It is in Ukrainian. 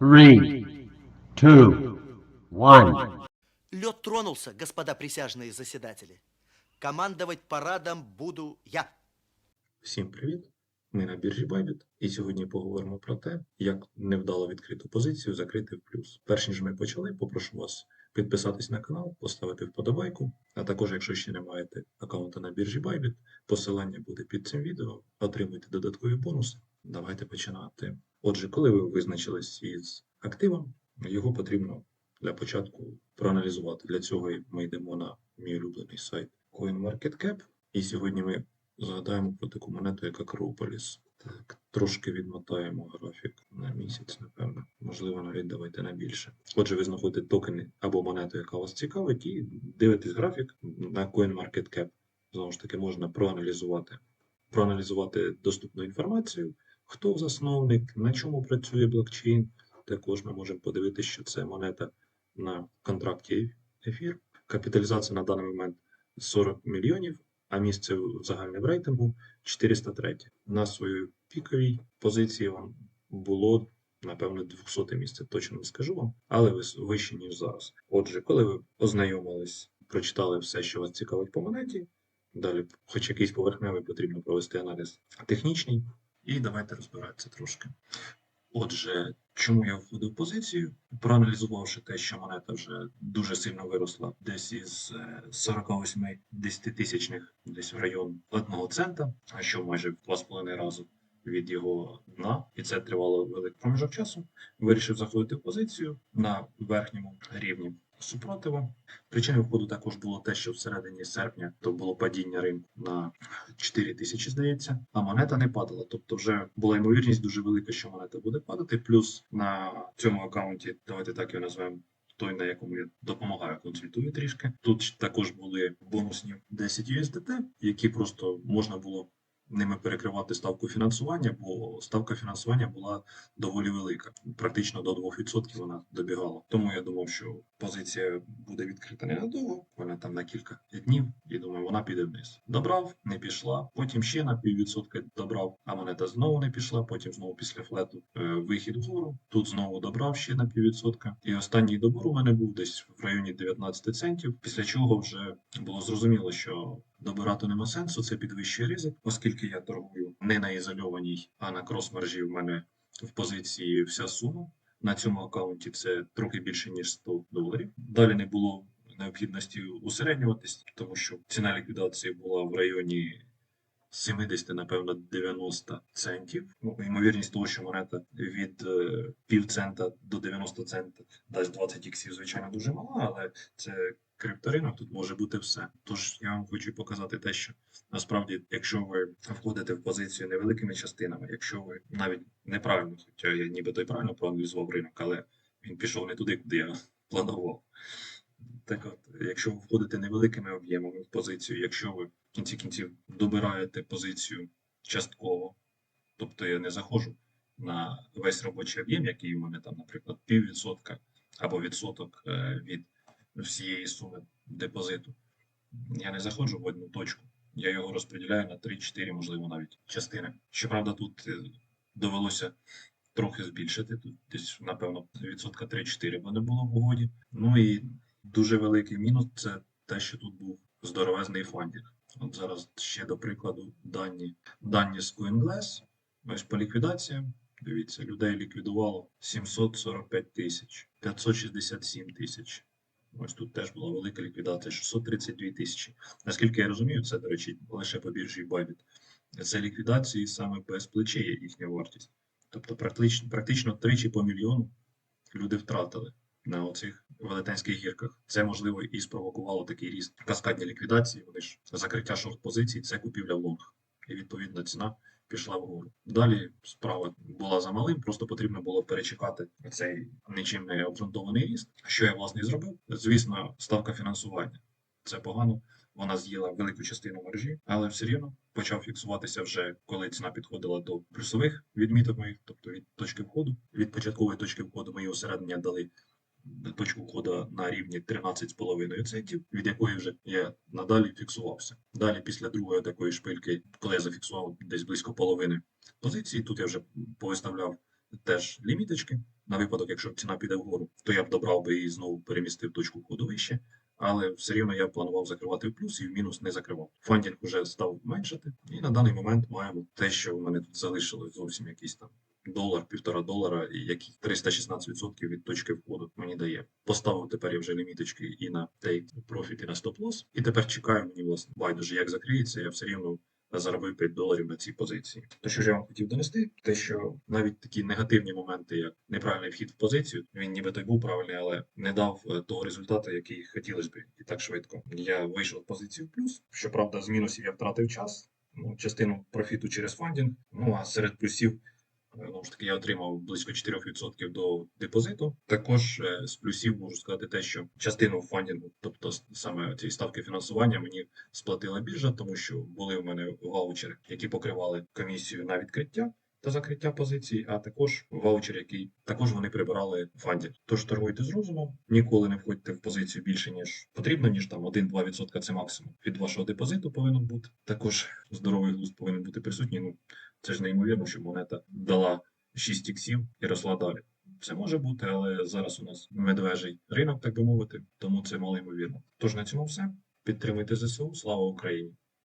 Three, two, one. Лед тронулся, господа присяжные заседатели. Командовать парадом буду я. Всім привіт! Ми на біржі Bybit, і сьогодні поговоримо про те, як невдало відкриту позицію закрити в плюс. Перш ніж ми почали, попрошу вас підписатись на канал, поставити вподобайку, а також, якщо ще не маєте аккаунта на біржі Bybit, посилання буде під цим відео, отримуйте додаткові бонуси. Давайте починати. Отже, коли ви визначились із активом, його потрібно для початку проаналізувати. Для цього ми йдемо на мій улюблений сайт CoinMarketCap, і сьогодні ми Згадаємо про таку монету, як Акрополіс. Так, трошки відмотаємо графік на місяць, напевно. Можливо, навіть давайте на більше. Отже, ви знаходите токени або монету, яка вас цікавить, і дивитесь графік на CoinMarketCap. Знову ж таки, можна проаналізувати, проаналізувати доступну інформацію, хто засновник, на чому працює блокчейн. Також ми можемо подивитися, що це монета на контракті ефір. Капіталізація на даний момент 40 мільйонів а місце в загальному рейтингу 403. На своїй піковій позиції було, напевно, 200 місце, точно не скажу вам, але вище, ніж зараз. Отже, коли ви ознайомились, прочитали все, що вас цікавить по монеті, далі, хоч якийсь поверхневий, потрібно провести аналіз технічний, і давайте розбиратися трошки. Отже, чому я входив в позицію? Проаналізувавши те, що монета вже дуже сильно виросла, десь із е, 48 десятитисячних, десь в район 1 цента, що майже в 2,5 рази від його дна, і це тривало великий проміжок часу. Вирішив заходити в позицію на верхньому рівні супротиву. Причиною входу також було те, що всередині серпня то було падіння ринку на 4 тисячі, здається, а монета не падала. Тобто, вже була ймовірність дуже велика, що монета буде падати. Плюс на цьому аккаунті, давайте так його назвемо. Той, на якому я допомагаю, консультую трішки. Тут також були бонусні 10 USDT, які просто можна було ними перекривати ставку фінансування, бо ставка фінансування була доволі велика. Практично до 2% вона добігала. Тому я думав, що позиція буде відкрита ненадовго, вона там на кілька днів, і думаю, вона піде вниз. Добрав, не пішла. Потім ще на піввідсотка добрав, а монета знову не пішла. Потім знову після флету е, вихід вгору. Тут знову добрав ще на піввідсотка. І останній добор у мене був десь в районі 19 центів. Після чого вже було зрозуміло, що добирати нема сенсу, це підвищує ризик, оскільки я торгую не на ізольованій, а на крос-мержі в мене в позиції вся сума. На цьому аккаунті це трохи більше ніж 100 доларів. Далі не було необхідності усереднюватись, тому що ціна ліквідації була в районі 70, напевно, 90 центів. Ну, ймовірність того, що монета від е, пів цента до 90 центів дасть 20 іксів, звичайно, дуже мала, але це крипторинок, тут може бути все. Тож я вам хочу показати те, що насправді, якщо ви входите в позицію невеликими частинами, якщо ви навіть неправильно, хоча я нібито й правильно проаналізував ринок, але він пішов не туди, куди я планував. Так от, якщо ви входите невеликими об'ємами в позицію, якщо ви в кінці кінців добираєте позицію частково, тобто я не заходжу на весь робочий об'єм, який у мене там, наприклад, піввідсотка або відсоток е, від всієї суми депозиту. Я не заходжу в одну точку. Я його розподіляю на 3-4, можливо, навіть частини. Щоправда, тут е, довелося трохи збільшити. Тут десь, напевно, відсотка 3-4 бо не було в угоді. Ну і дуже великий мінус це те, що тут був здоровезний фондінг. От зараз ще до прикладу дані, дані з CoinGlass. Ось по ліквідаціям. Дивіться, людей ліквідувало 745 тисяч, 567 тисяч. Ось тут теж була велика ліквідація 632 тисячі. Наскільки я розумію, це, до речі, лише по біржі Bybit. Це ліквідації саме без плечей їхня вартість. Тобто практично, практично тричі по мільйону люди втратили на оцих велетенських гірках. Це можливо і спровокувало такий ріст каскадні ліквідації. Вони ж закриття шорт-позицій, це купівля лонг. І відповідно ціна пішла вгору. Далі справа була за малим, просто потрібно було перечекати цей нічим не обґрунтований ріст. Що я власне і зробив? Звісно, ставка фінансування. Це погано. Вона з'їла велику частину мережі, але все рівно почав фіксуватися вже коли ціна підходила до плюсових відміток моїх, тобто від точки входу. Від початкової точки входу мої осереднення дали точку входу на рівні 13,5 центів, від якої вже я надалі фіксувався. Далі, після другої такої шпильки, коли я зафіксував десь близько половини позиції, тут я вже повиставляв теж ліміточки на випадок, якщо ціна піде вгору, то я б добрав би і знову перемістив точку входу вище. Але все рівно я планував закривати в плюс і в мінус не закривав. Фандінг вже став меншати, і на даний момент маємо те, що в мене тут залишилось зовсім якийсь там долар, півтора долара, які 316% від точки входу мені дає. Поставив тепер я вже ліміточки і на take profit, і на стоп loss. І тепер чекаю мені власне байдуже, як закриється, я все рівно заробив 5 доларів на цій позиції. То що ж я вам хотів донести, те, що навіть такі негативні моменти, як неправильний вхід в позицію, він нібито й був правильний, але не дав е, того результату, який хотілося б, і так швидко. Я вийшов в позицію в плюс. Щоправда, з мінусів я втратив час. Ну, частину профіту через фандінг. Ну а серед плюсів Знову ж таки, я отримав близько 4% до депозиту. Також е, з плюсів можу сказати те, що частину фандінгу, тобто саме цієї ставки фінансування, мені сплатила біржа, тому що були в мене ваучери, які покривали комісію на відкриття та закриття позицій, а також ваучер, який також вони прибирали фандінг. Тож торгуйте з розумом, ніколи не входьте в позицію більше ніж потрібно, ніж там 1-2% це максимум від вашого депозиту повинен бути. Також здоровий глузд повинен бути присутній. Ну це ж неймовірно, що монета дала 6 іксів і росла далі. Це може бути, але зараз у нас медвежий ринок, так би мовити, тому це мало ймовірно. Тож на цьому все. Підтримуйте ЗСУ. Слава Україні!